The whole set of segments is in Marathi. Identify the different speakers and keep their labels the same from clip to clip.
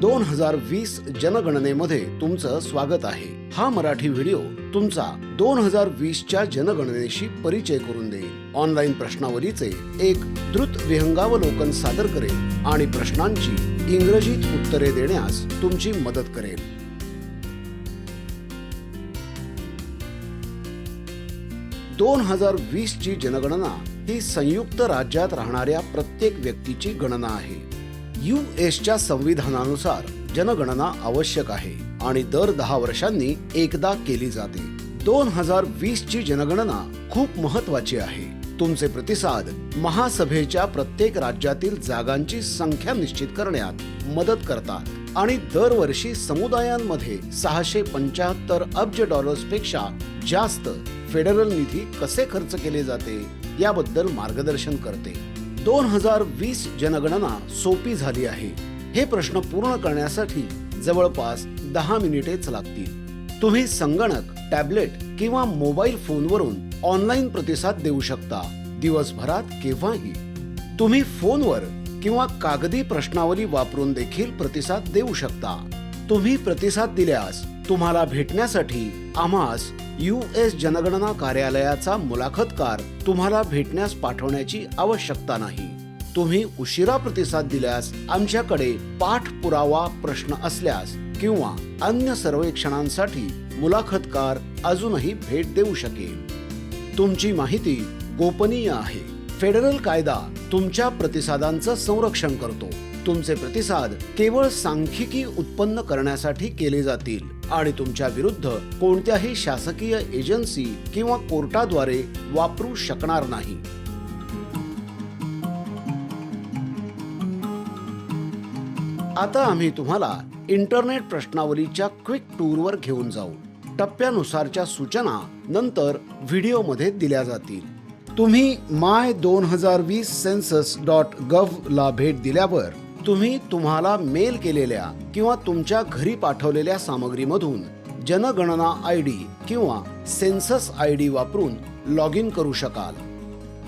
Speaker 1: दोन हजार वीस जनगणनेमध्ये तुमचं स्वागत आहे. हा मराठी व्हिडिओ तुमचा दोन हजार वीसच्या जनगणनेशी परिचय करून देईल. ऑनलाईन प्रश्नावलीचे एक द्रुत विहंगावलोकन सादर करेल आणि प्रश्नांची इंग्रजीत उत्तरे देण्यास तुमची मदत करेल. दोन हजार वीसची जनगणना ही संयुक्त राज्यात राहणाऱ्या प्रत्येक व्यक्तीची गणना आहे. यू एसच्या संविधानानुसार जनगणना आवश्यक आहे आणि दर दहा वर्षांनी एकदा केली जाते. दोन हजार वीस ची जनगणना खूप महत्वाची आहे. तुमचे प्रतिसाद महासभेच्या प्रत्येक राज्यातील जागांची संख्या निश्चित करण्यात मदत करतात आणि दरवर्षी समुदायांमध्ये सहाशे पंच्याहत्तर अब्ज डॉलर्सपेक्षा जास्त फेडरल निधी कसे खर्च केले जाते याबद्दल मार्गदर्शन करते. दोन हजार वीस जनगणना सोपी झाली आहे. हे प्रश्न पूर्ण करण्यासाठी जवळपास दहा मिनिटेच लागतील. तुम्ही संगणक टॅबलेट किंवा मोबाईल फोनवरून ऑनलाईन प्रतिसाद देऊ शकता. दिवसभरात केव्हाही. तुम्ही फोनवर किंवा कागदी प्रश्नावली वापरून देखील प्रतिसाद देऊ शकता. तुम्ही प्रतिसाद दिल्यास तुम्हाला भेटण्यासाठी आम्हास यू एस जनगणना कार्यालयाचा मुलाखतकार तुम्हाला भेटण्यास पाठवण्याची आवश्यकता नाही. तुम्ही उशिरा प्रतिसाद दिल्यास आमच्याकडे पाठपुरावा प्रश्न असल्यास किंवा अन्य सर्वेक्षणांसाठी मुलाखतकार अजूनही भेट देऊ शकेल. तुमची माहिती गोपनीय आहे. फेडरल कायदा तुमच्या प्रतिसादांचं संरक्षण करतो. तुमचे प्रतिसाद केवळ सांख्यिकी उत्पन्न करण्यासाठी केले जातील. आणि तुमच्या विरुद्ध कोणत्याही शासकीय एजन्सी किंवा कोर्टाद्वारे वापरू शकणार नाही. आता आम्ही तुम्हाला इंटरनेट प्रश्नावलीच्या क्विक टूरवर घेऊन जाऊ. टप्प्यानुसारच्या सूचना नंतर व्हिडिओमध्ये दिल्या जातील. तुम्ही माय दोन हजार वीस सेन्सस डॉट गव्ह ला भेट दिल्यावर तुम्ही तुम्हाला मेल केलेल्या किंवा तुमच्या घरी पाठवलेल्या सामग्रीमधून जनगणना आय डी किंवा सेन्सस आय डी वापरून लॉग इन करू शकाल.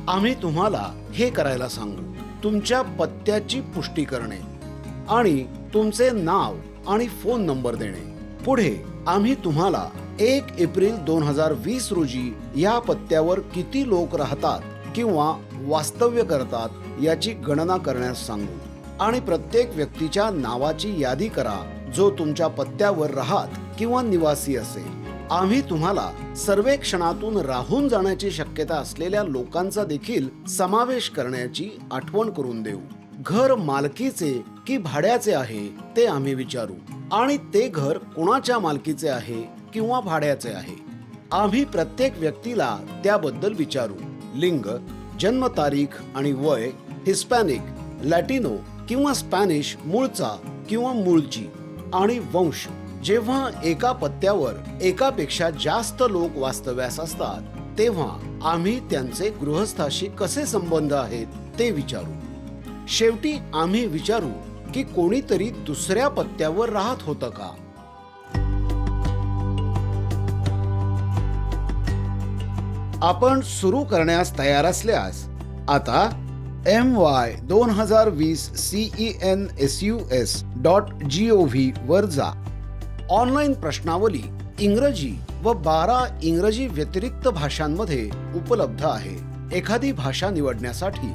Speaker 1: आम्ही तुम्हाला हे करायला सांगू. तुमच्या पत्त्याची पुष्टी करणे आणि तुमचे नाव आणि फोन नंबर देणे. पुढे आम्ही तुम्हाला एक एप्रिल दोन हजार वीस रोजी या पत्त्यावर किती लोक राहतात किंवा वास्तव्य करतात याची गणना करण्यास सांगू. आणि प्रत्येक व्यक्तीच्या नावाची यादी करा जो तुमच्या पत्त्यावर राहत किंवा निवासी असेल. आम्ही तुम्हाला सर्वेक्षणातून राहून जाण्याची शक्यता असलेल्या लोकांचा देखील समावेश करण्याची आठवण करून देऊ. घर मालकीचे की भाड्याचे आहे ते आम्ही विचारू. आणि ते घर कोणाच्या मालकीचे आहे किंवा भाड्याचे आहे? आम्ही प्रत्येक व्यक्तीला त्याबद्दल विचारू. लिंग जन्मतारीख आणि वय हिस्पॅनिक लॅटिनो किंवा स्पॅनिश मूळचा किंवा मूळची. आणि वंश जेव्हा एका पत्त्यावर एकापेक्षा जास्त लोक वास्तव्यास असतात तेव्हा आम्ही त्यांचे गृहस्थाशी कसे संबंध आहेत ते विचारू. शेवटी आम्ही विचारू की कोणीतरी दुसऱ्या पत्त्यावर राहत होतं का? आपण सुरू करण्यास तयार असल्यास आता एम वाय दोन हजार वीस C E N S U S dot G O V वर जा. ऑनलाईन प्रश्नावली इंग्रजी व बारा इंग्रजी व्यतिरिक्त भाषांमध्ये उपलब्ध आहे. एखादी भाषा निवडण्यासाठी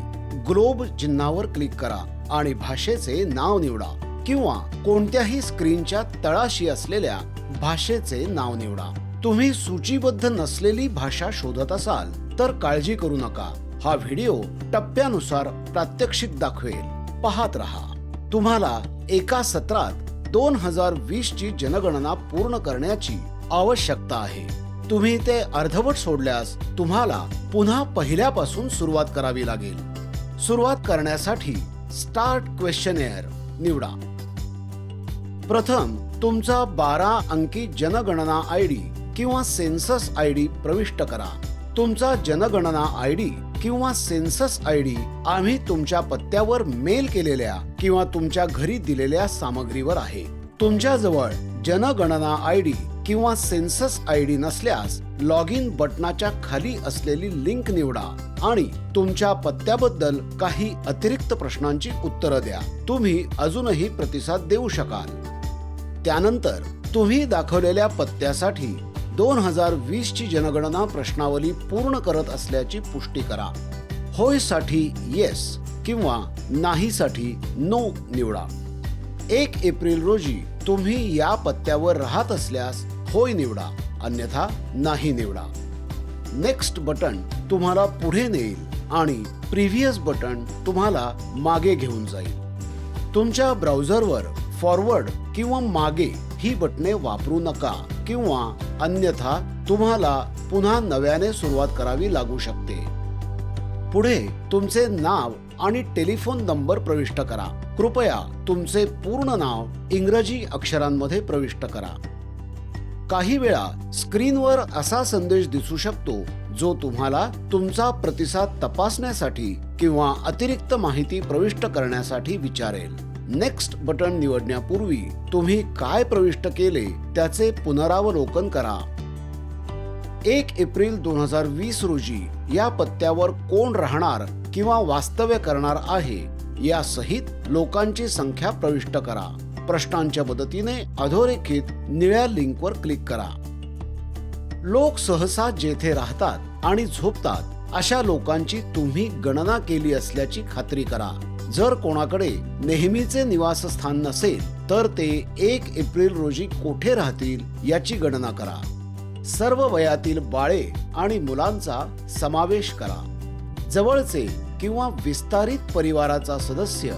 Speaker 1: ग्लोब चिन्हावर क्लिक करा आणि भाषेचे नाव निवडा किंवा कोणत्याही स्क्रीनच्या तळाशी असलेल्या भाषेचे नाव निवडा. तुम्ही सूचीबद्ध नसलेली भाषा शोधत असाल तर काळजी करू नका. हा व्हिडिओ टप्प्यानुसार प्रात्यक्षिक दाखवेल. पाहत रहा. तुम्हाला एका सत्रात दोन हजार वीस ची जनगणना पूर्ण करण्याची आवश्यकता आहे. तुम्ही ते अर्धवट सोडल्यास तुम्हाला पुन्हा पहिल्यापासून सुरुवात करावी लागेल. सुरुवात करण्यासाठी स्टार्ट क्वेश्चन निवडा. प्रथम तुमचा बारा अंकी जनगणना आय डी किंवा सेन्सस आय डी प्रविष्ट करा. तुमचा जनगणना आय डी किंवा सेन्सस आय डी आम्ही तुमच्या पत्त्यावर मेल केलेल्या किंवा तुमच्या घरी दिलेल्या सामग्रीवर आहे. तुमच्याजवळ जनगणना आय डी किंवा सेन्सस आय डी नसल्यास लॉग इन बटनाच्या खाली असलेली लिंक निवडा आणि तुमच्या पत्त्याबद्दल काही अतिरिक्त प्रश्नांची उत्तरं द्या. तुम्ही अजूनही प्रतिसाद देऊ शकाल. त्यानंतर तुम्ही दाखवलेल्या पत्त्यासाठी दोन हजार वीसची जनगणना प्रश्नावली पूर्ण करत असल्याची पुष्टी करा. होयसाठी येस किंवा नाहीसाठी नो निवडा. एक एप्रिल रोजी तुम्ही या पत्त्यावर राहत असल्यास होय निवडा अन्यथा नाही निवडा. नेक्स्ट बटन तुम्हाला पुढे नेईल आणि प्रिव्हियस बटन तुम्हाला मागे घेऊन जाईल. तुमच्या ब्राउझरवर फॉरवर्ड किंवा मागे ही बटणे वापरू नका किंवा अन्यथा तुम्हाला पुन्हा नव्याने सुरुवात करावी लागू शकते. पुढे तुमचे नाव आणि टेलिफोन नंबर प्रविष्ट करा. कृपया तुमचे पूर्ण नाव इंग्रजी अक्षरांमध्ये प्रविष्ट करा. काही वेळा स्क्रीनवर असा संदेश दिसू शकतो जो तुम्हाला तुमचा प्रतिसाद तपासण्यासाठी किंवा अतिरिक्त माहिती प्रविष्ट करण्यासाठी विचारेल. नेक्स्ट बटन निवडण्यापूर्वी तुम्ही काय प्रविष्ट केले त्याचे पुनरावलोकन करा. एक एप्रिल दोन हजार वीस रोजी या पत्त्यावर कोण राहणार किंवा वास्तव्य करणार आहे या सहित लोकांची संख्या प्रविष्ट करा. प्रश्नांच्या मदतीने अधोरेखित निळ्या लिंकवर क्लिक करा. लोक सहसा जेथे राहतात आणि झोपतात अशा लोकांची तुम्ही गणना केली असल्याची खात्री करा. जर कोणाकडे नेहमीचे निवासस्थान नसेल तर ते एक एप्रिल रोजी कोठे राहतील याची गणना करा. सर्व वयातील बाळे आणि मुलांचा समावेश करा. जवळचे किंवा विस्तारित परिवाराचा सदस्य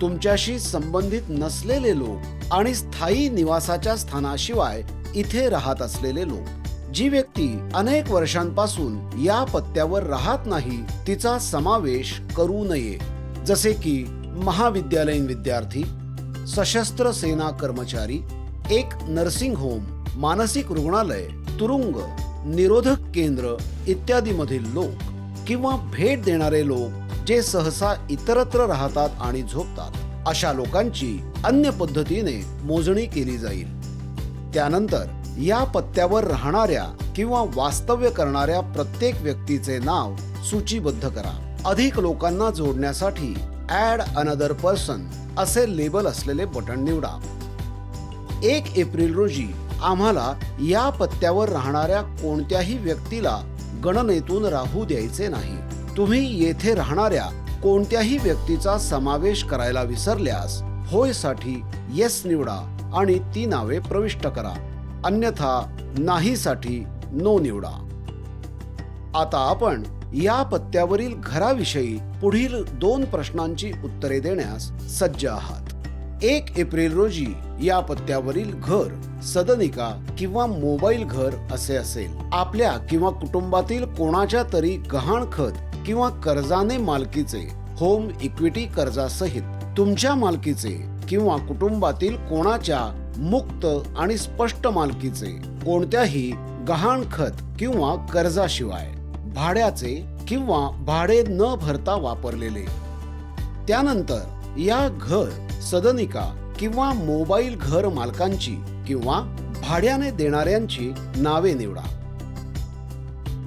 Speaker 1: तुमच्याशी संबंधित नसलेले लोक आणि स्थायी निवासाच्या स्थानाशिवाय इथे राहत असलेले लोक. जी व्यक्ती अनेक वर्षांपासून या पत्त्यावर राहत नाही तिचा समावेश करू नये. जसे की महाविद्यालयीन विद्यार्थी सशस्त्र सेना कर्मचारी एक नर्सिंग होम मानसिक रुग्णालय तुरुंग निरोधक केंद्र इत्यादी मधील लोक किंवा भेट देणारे लोक जे सहसा इतरत्र राहतात आणि झोपतात अशा लोकांची अन्य पद्धतीने मोजणी केली जाईल. त्यानंतर या पत्त्यावर राहणाऱ्या किंवा वास्तव्य करणाऱ्या प्रत्येक व्यक्तीचे नाव सूचीबद्ध करा. अधिक लोकांना जोडण्यासाठी ऍड अनदर पर्सन असे लेबल असलेले बटन निवडा. एक एप्रिल रोजी आम्हाला या पत्त्यावर राहणाऱ्या कोणत्याही व्यक्तीला गणनेतून राहू द्यायचे नाही. तुम्ही येथे राहणाऱ्या कोणत्याही व्यक्तीचा समावेश करायला विसरल्यास होयसाठी येस निवडा आणि ती नावे प्रविष्ट करा. अन्यथा नाहीसाठी नो निवडा. आता आपण या पत्त्यावरील घराविषयी पुढील दोन प्रश्नांची उत्तरे देण्यास सज्ज आहात. एक एप्रिल रोजी या पत्त्यावरील घर सदनिका किंवा मोबाईल घर असे असेल. आपल्या किंवा कुटुंबातील कोणाच्या तरी गहाण खत किंवा कर्जाने मालकीचे होम इक्विटी कर्जासहित तुमच्या मालकीचे किंवा कुटुंबातील कोणाच्या मुक्त आणि स्पष्ट मालकीचे कोणत्याही गहाण खत किंवा कर्जाशिवाय. भाड्याचे किंवा भाडे न भरता वापरलेले. त्यानंतर या घर सदनिका किंवा मोबाईल घर मालकांची किंवा भाड्याने देणाऱ्यांची नावे निवडा.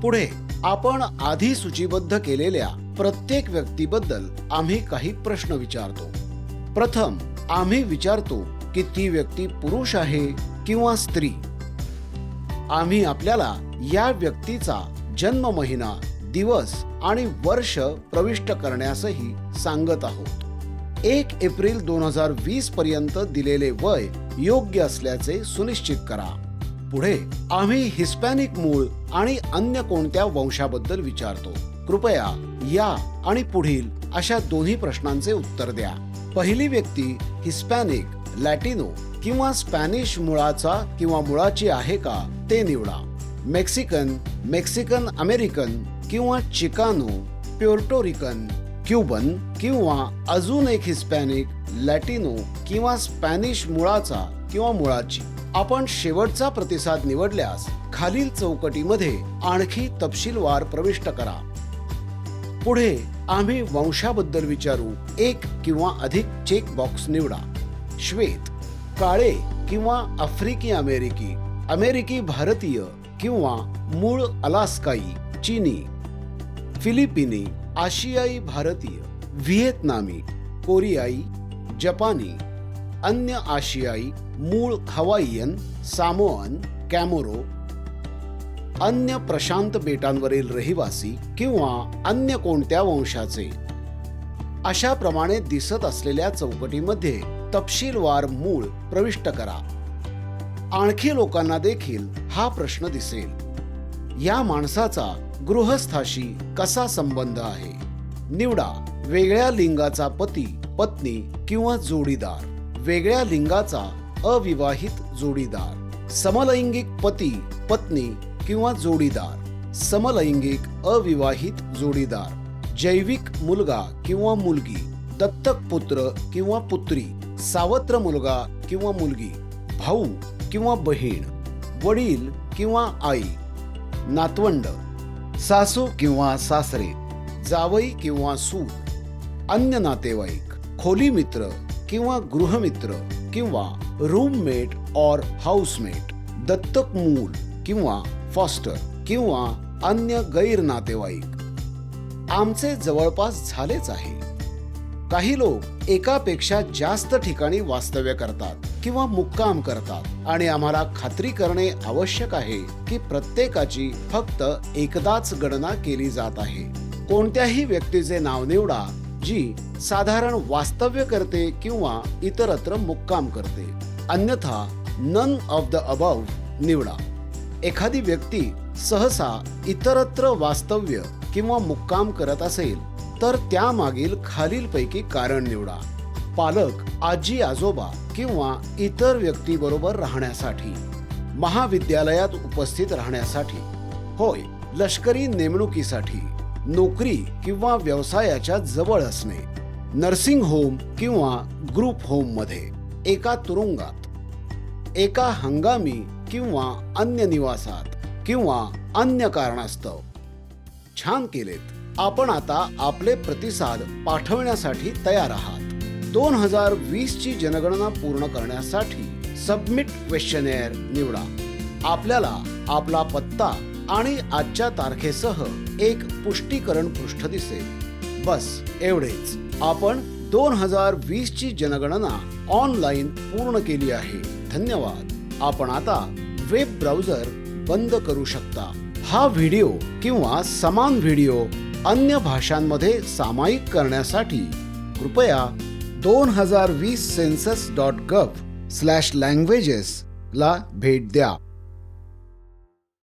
Speaker 1: पुढे आपण आधी सूचीबद्ध केलेल्या प्रत्येक व्यक्तीबद्दल आम्ही काही प्रश्न विचारतो. प्रथम आम्ही विचारतो की ती व्यक्ती पुरुष आहे किंवा स्त्री? आम्ही आपल्याला या व्यक्तीचा जन्म महिना दिवस आणि वर्ष प्रविष्ट करण्यासही सांगत आहोत. एक एप्रिल दोन हजार वीस पर्यंत दिलेले वय योग्य असल्याचे सुनिश्चित करा. पुढे आम्ही हिस्पॅनिक मूळ आणि अन्य कोणत्या वंशाबद्दल विचारतो? कृपया या आणि पुढील अशा दोन्ही प्रश्नांचे उत्तर द्या. पहिली व्यक्ती हिस्पॅनिक लॅटिनो किंवा स्पॅनिश मुळाचा किंवा मुळाची आहे का ते निवडा. मेक्सिकन मेक्सिकन अमेरिकन किंवा चिकानो प्युर्टोरिकन क्युबन किंवा अजून एक हिस्पॅनिक लॅटिनो किंवा स्पॅनिश मुळाचा किंवा मुळाची. आपण शेवटचा प्रतिसाद निवडल्यास खालील चौकटीमध्ये आणखी तपशीलवार प्रविष्ट करा. पुढे आम्ही वंशाबद्दल विचारू एक किंवा अधिक चेक बॉक्स निवडा. श्वेत काळे किंवा आफ्रिकी अमेरिकी अमेरिकी भारतीय किंवा मूळ अलास्काई चीनी फिलिपिनी आशियाई भारतीय व्हिएतनामी कोरियाई जपानी अन्य आशियाई मूळ हवाईयन सामोअन कॅमोरो अन्य प्रशांत बेटांवरील रहिवासी किंवा अन्य कोणत्या वंशाचे. अशा प्रमाणे दिसत असलेल्या चौकटीमध्ये तपशीलवार मूळ प्रविष्ट करा. आणखी लोकांना देखील हा प्रश्न दिसेल. या माणसाचा गृहस्थाशी कसा संबंध आहे? निवडा वेगळ्या लिंगाचा पती पत्नी किंवा जोडीदार. वेगळ्या लिंगाचा अविवाहित जोडीदार. समलैंगिक पती पत्नी किंवा जोडीदार. समलैंगिक अविवाहित जोडीदार. जैविक मुलगा किंवा मुलगी. दत्तक पुत्र किंवा पुत्री. सावत्र मुलगा किंवा मुलगी. भाऊ किंवा बहीण. वडील किंवा आई नातवंड सासू किंवा सासरे जावई किंवा सून अन्य नातेवाईक खोली मित्र किंवा गृहमित्र किंवा रूममेट और हाऊसमेट दत्तक मूल किंवा फॉस्टर किंवा अन्य गैर नातेवाईक आमचे जवळपास झालेच आहे. काही लोक एकापेक्षा जास्त ठिकाणी वास्तव्य करतात किंवा मुक्काम करतात. आणि आम्हाला खात्री करणे आवश्यक आहे की प्रत्येकाची फक्त एकदाच गणना केली जात आहे. कोणत्याही व्यक्तीचे नाव निवडा जी साधारण वास्तव्य करते किंवा इतरत्र मुक्काम करते. अन्यथा नन ऑफ द अबाव निवडा. एखादी व्यक्ती सहसा इतरत्र वास्तव्य किंवा मुक्काम करत असेल तर त्यामागील खालीलपैकी कारण निवडा. पालक आजी आजोबा किंवा इतर व्यक्तीबरोबर राहण्यासाठी महाविद्यालयात उपस्थित राहण्यासाठी होय लष्करी नेमणुकीसाठी नोकरी किंवा व्यवसायाच्या जवळ असणे नर्सिंग होम किंवा ग्रुप होममध्ये एका तुरुंगात एका हंगामी किंवा अन्य निवासात किंवा अन्य कारणास्तव. छान केलेत. आपण आता आपले प्रतिसाद पाठवण्यासाठी तयार आहात. दोन हजार वीस ची जनगणना पूर्ण करण्यासाठी सबमिट क्वेश्चनेअर निवडा. आपल्याला आपला पत्ता आणि आजच्या तारखेसह एक पुष्टीकरण पृष्ठ दिसेल. बस एवढेच. आपण दोन हजार वीस ची जनगणना ऑनलाईन पूर्ण केली आहे. धन्यवाद. आपण आता वेब ब्राउझर बंद करू शकता. हा व्हिडिओ किंवा समान व्हिडिओ अन्य भाषांमध्ये सामायिक करण्यासाठी कृपया दोन हजार वीस census dot gov slash languages ला भेट द्या.